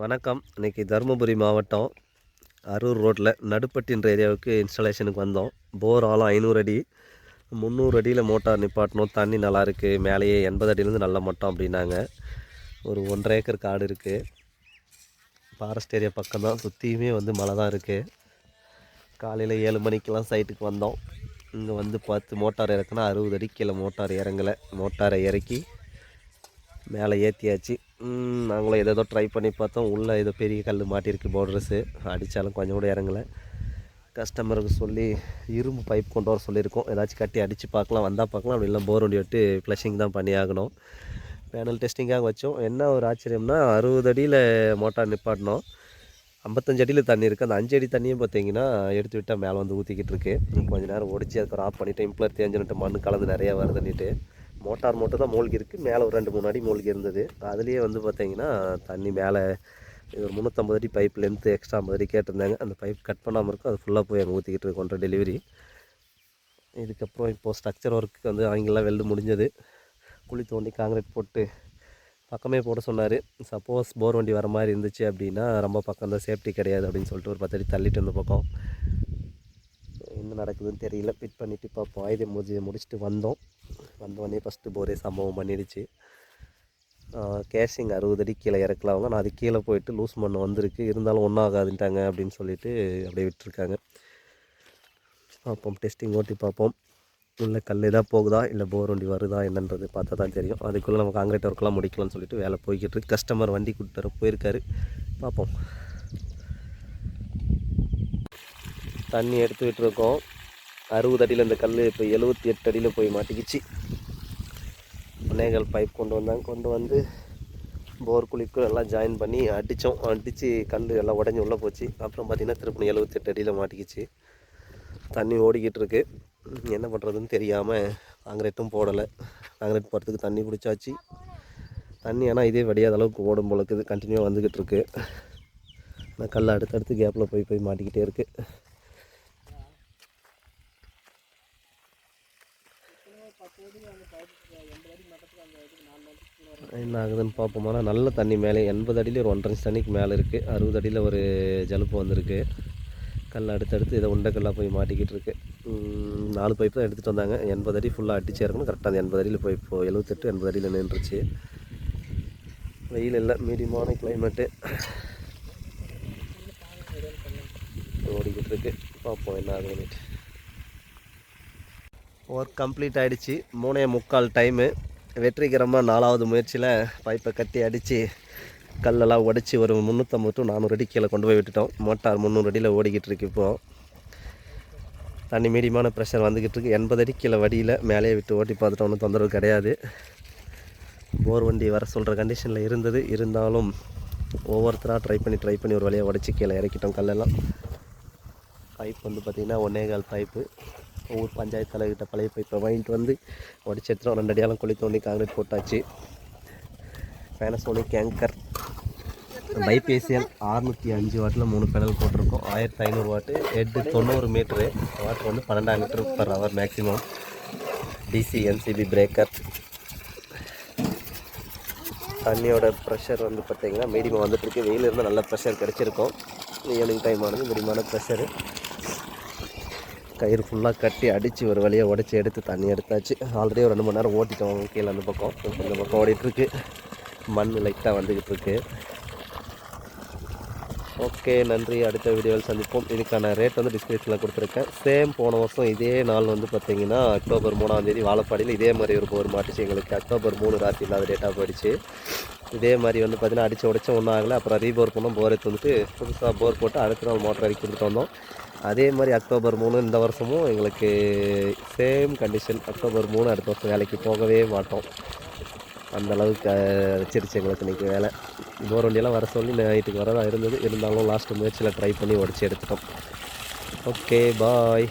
வணக்கம். இன்னைக்கு தருமபுரி மாவட்டம் அரூர் ரோட்டில் நடுப்பட்டின்ற ஏரியாவுக்கு இன்ஸ்டாலேஷனுக்கு வந்தோம். போர் ஆழம் ஐநூறு அடி. முந்நூறு அடியில் மோட்டார் நிப்பாட்டணும். தண்ணி நல்லா இருக்குது மேலேயே எண்பது அடியிலேருந்து நல்ல மட்டம் அப்படின்னாங்க. ஒரு ஒன்றரை ஏக்கர் காடு இருக்குது ஃபாரஸ்ட் ஏரியா பக்கம் தான். சுற்றியுமே வந்து மழை தான் இருக்குது காலையில் ஏழு மணிக்கெல்லாம் சைட்டுக்கு வந்தோம். இங்கே வந்து பார்த்து மோட்டார் இறக்குனா அறுபது அடி கீழே மோட்டார் இறங்கலை. மோட்டாரை இறக்கி மேலே ஏற்றியாச்சு நாங்களும் ஏதோ ட்ரை பண்ணி பார்த்தோம். உள்ளே ஏதோ பெரிய கல் மாட்டியிருக்கு போர்டர்ஸு அடித்தாலும் கொஞ்சம் கூட இறங்கலை. கஸ்டமருக்கு சொல்லி இரும்பு பைப் கொண்டு வர சொல்லியிருக்கோம். ஏதாச்சும் கட்டி அடித்து பார்க்கலாம் வந்தால் பார்க்கலாம். அப்படி இல்லை போர் வண்டி விட்டு ஃப்ளஷிங் தான் பண்ணி ஆகணும். பேனல் டெஸ்டிங்காக வச்சோம். என்ன ஒரு ஆச்சரியம்னா அறுபது அடியில் மோட்டார் நிப்பாட்டினோம். ஐம்பத்தஞ்சு அடியில் தண்ணி இருக்குது அந்த அஞ்சு அடி தண்ணியும் பார்த்தீங்கன்னா எடுத்து விட்டால் மேலே வந்து ஊற்றிக்கிட்டு இருக்கு. கொஞ்சம் நேரம் ஒடிச்சு அதுக்கு ஆஃப் பண்ணிவிட்டு இம்ப்ளர் தேஞ்சுன்ட்டு மண் கலந்து நிறையா வருதுன்னுட்டு. மோட்டார் மட்டும் தான் மூழ்கி இருக்குது மேலே ஒரு ரெண்டு மூணு அடி மூழ்கி இருந்தது. அதுலேயே வந்து பார்த்தீங்கன்னா தண்ணி மேலே ஒரு முந்நூற்றம்பது அடி பைப் லென்த்து எக்ஸ்ட்ரா ஐம்பது அடி கேட்டிருந்தாங்க. அந்த பைப் கட் பண்ணாமல் இருக்கும். அது ஃபுல்லாக போய் அங்கே ஊற்றிக்கிட்டு இருக்கு டெலிவரி இதுக்கப்புறம் இப்போது ஸ்ட்ரக்சர் ஒர்க்கு வந்து அவங்கெல்லாம் வெல்டு முடிஞ்சது. குழி தோண்டி காங்கிரீட் போட்டு பக்கமே போட சொன்னார். சப்போஸ் போர் வண்டி வர மாதிரி இருந்துச்சு அப்படின்னா ரொம்ப பக்கம் தான் சேஃப்டி கிடையாது அப்படின்னு சொல்லிட்டு ஒரு பத்தடி தள்ளிட்டு இருந்த பக்கம். என்ன நடக்குதுன்னு தெரியல. ஃபிட் பண்ணிவிட்டு பார்ப்போம் ஆயுத பூஜையை முடிச்சுட்டு வந்தோம். வந்தோடனே ஃபஸ்ட்டு போரே சம்பவம் பண்ணிடுச்சு. கேஷிங் அறுபது அடி கீழே இறக்கலாம் நான் அது கீழே போயிட்டு லூஸ் மண் வந்திருக்கு இருந்தாலும் ஒன்றும் ஆகாதுன்ட்டாங்க அப்படின்னு சொல்லிட்டு அப்படியே விட்டுருக்காங்க. பார்ப்போம் டெஸ்டிங் ஓட்டி பார்ப்போம். உள்ள கல் எதாவது போகுதா இல்லை போர் வண்டி வருதா என்னன்றது பார்த்தா தான் தெரியும். அதுக்குள்ளே நம்ம காங்கிரீட் ஒர்க்கெலாம் முடிக்கலாம்னு சொல்லிட்டு வேலை போய்கிட்டு இருக்கு. கஸ்டமர் வண்டி கூட்டுற போயிருக்காரு. பார்ப்போம். தண்ணி எடுத்து விட்டுருக்கோம். அறுபது அடியில் இந்த கல் இப்போ எழுபத்தி எட்டு அடியில் போய் மாட்டிக்கிச்சு. பிள்ளைகள் பைப் கொண்டு வந்தாங்க. கொண்டு வந்து போர் குழிக்கும் எல்லாம் ஜாயின் பண்ணி அடித்தோம் அடித்து கல் எல்லாம் உடஞ்சி உள்ளே போச்சு. அப்புறம் பார்த்திங்கன்னா திருப்பணி எழுபத்தெட்டு அடியில் மாட்டிக்கிச்சு. தண்ணி ஓடிக்கிட்டு இருக்கு. என்ன பண்ணுறதுன்னு தெரியாமல் காங்கிரீட்டும் போடலை. காங்கிரீட் போகிறதுக்கு தண்ணி பிடிச்சாச்சு தண்ணி ஆனால் இதே வடியாத அளவுக்கு ஓடும் போல இருக்குது. கண்டினியூவாக வந்துக்கிட்டு இருக்கு. ஆனால் கல் அடுத்தடுத்து கேப்பில் போய் போய் மாட்டிக்கிட்டே இருக்குது என்ன ஆகுதுன்னு பார்ப்போம் ஆனால் நல்ல தண்ணி மேலே எண்பது அடியில் ஒரு ஒன்றரை தண்ணிக்கு மேலே இருக்குது அறுபது அடியில் ஒரு ஜலுப்பு வந்திருக்கு. கல் அடுத்தடுத்து இதை உண்டைக்கல்லாக போய் மாட்டிக்கிட்டு இருக்கு. நாலு பைப் தான் எடுத்துகிட்டு வந்தாங்க. எண்பது அடி ஃபுல்லாக அடிச்சு இறக்கணும். கரெக்டாக அந்த எண்பது அடியில் போய் இப்போ எழுபத்தெட்டு எண்பது அடியில் நின்றுச்சு. வெயில் இல்லை மீடியமான கிளைமேட்டு ஓடிக்கிட்டு இருக்கு. பார்ப்போம் என்ன ஆகுதுன்னு ஒர்க் கம்ப்ளீட் ஆகிடுச்சு மூணே முக்கால் டைமு வெற்றிகரமாக நாலாவது முயற்சியில் பைப்பை கட்டி அடித்து கல்லெல்லாம் உடச்சி ஒரு முந்நூற்றம்பது டு நானூறு அடி கீழே கொண்டு போய் விட்டுட்டோம். மோட்டார் முந்நூறு அடியில் ஓடிக்கிட்டு இருக்கு இப்போது தண்ணி மீடியமான ப்ரெஷர் வந்துக்கிட்டு இருக்கு. எண்பது அடி கீழே வடியில் மேலேயே விட்டு ஓட்டி பார்த்துட்டோம். ஒன்றும் தொந்தரவு கிடையாது. போர் வண்டி வர சொல்கிற கண்டிஷனில் இருந்தது. இருந்தாலும் ஒவ்வொருத்தராக ட்ரை பண்ணி ட்ரை பண்ணி ஒரு வழியாக உடச்சி கீழே இறக்கிட்டோம் கல்லெல்லாம். பைப் வந்து பார்த்திங்கன்னா ஒன்னே கால் பைப்பு ஒவ்வொரு பஞ்சாயத்து தலைவர்கிட்ட பழைய பைப்பை வாங்கிட்டு வந்து உடச்சி எடுத்துட்டோம் ரெண்டு அடியாலும் குழி தோண்டி காங்கிரீட் போட்டாச்சு. பேனசோனிக் கேங்கர் பைபேசியல் அறுநூற்றி அஞ்சு வாட்டில் மூணு பேனல் போட்டிருக்கோம். ஆயிரத்தி ஐநூறு வாட்டு ஹெட்டு தொண்ணூறு மீட்ரு வாட்ரு வந்து பன்னெண்டாயிரம் meter per hour maximum DC NCB breaker தண்ணியோட ப்ரெஷர் வந்து பார்த்தீங்கன்னா மீடியமாக வந்துட்டுருக்கு வெயில் இருந்தால் நல்ல ப்ரெஷர் கிடச்சிருக்கும். ஈவினிங் டைம் ஆனது மீடியமான ப்ரெஷரு கயிறு ஃபுல்லாக கட்டி அடித்து ஒரு வழியாக உடச்சி எடுத்து தண்ணி எடுத்தாச்சு. ஆல்ரெடி ஒரு ரெண்டு மணி நேரம் ஓட்டிட்டோம் கீழே அந்த பக்கம். இந்த பக்கம் ஓடிட்டுருக்கு. மண் லைட்டாக வந்துக்கிட்டு இருக்கு ஓகே நன்றி. அடுத்த வீடியோவில் சந்திப்போம். இதுக்கான ரேட் வந்து டிஸ்கிரிப்ஷனில் கொடுத்துருக்கேன். சேம் போன வருஷம் இதே நாள் வந்து பார்த்தீங்கன்னா அக்டோபர் மூணாந்தேதி வாழப்பாடியில் இதே மாதிரி ஒரு போர் மாட்டுச்சு எங்களுக்கு. அக்டோபர் மூணு ராசி இல்லாத டேட்டாக போயிடுச்சு. இதே மாதிரி வந்து பார்த்தீங்கன்னா அடித்து உடச்ச ஒன்றும் ஆகலை. அப்புறம் ரீபோர் பண்ணோம் போர் எடுத்து வந்துட்டு புதுசாக போர் போட்டு அடுத்த நாள் மோட்டர் இறக்கி கொடுத்து வந்தோம். அதே மாதிரி அக்டோபர் மூணு இந்த வருஷமும் எங்களுக்கு சேம் கண்டிஷன் அக்டோபர் மூணு அடுத்த வருஷம் வேலைக்கு போகவே மாட்டோம். அந்த அளவுக்கு வச்சிருச்சு எங்களுக்கு இன்றைக்கி வேலை. போர் வண்டியெல்லாம் வர சொல்லி நைட்டுக்கு வரதான் இருந்தது. இருந்தாலும் லாஸ்ட் முயற்சியில் ட்ரை பண்ணி உடச்சி எடுத்துட்டோம். Okay bye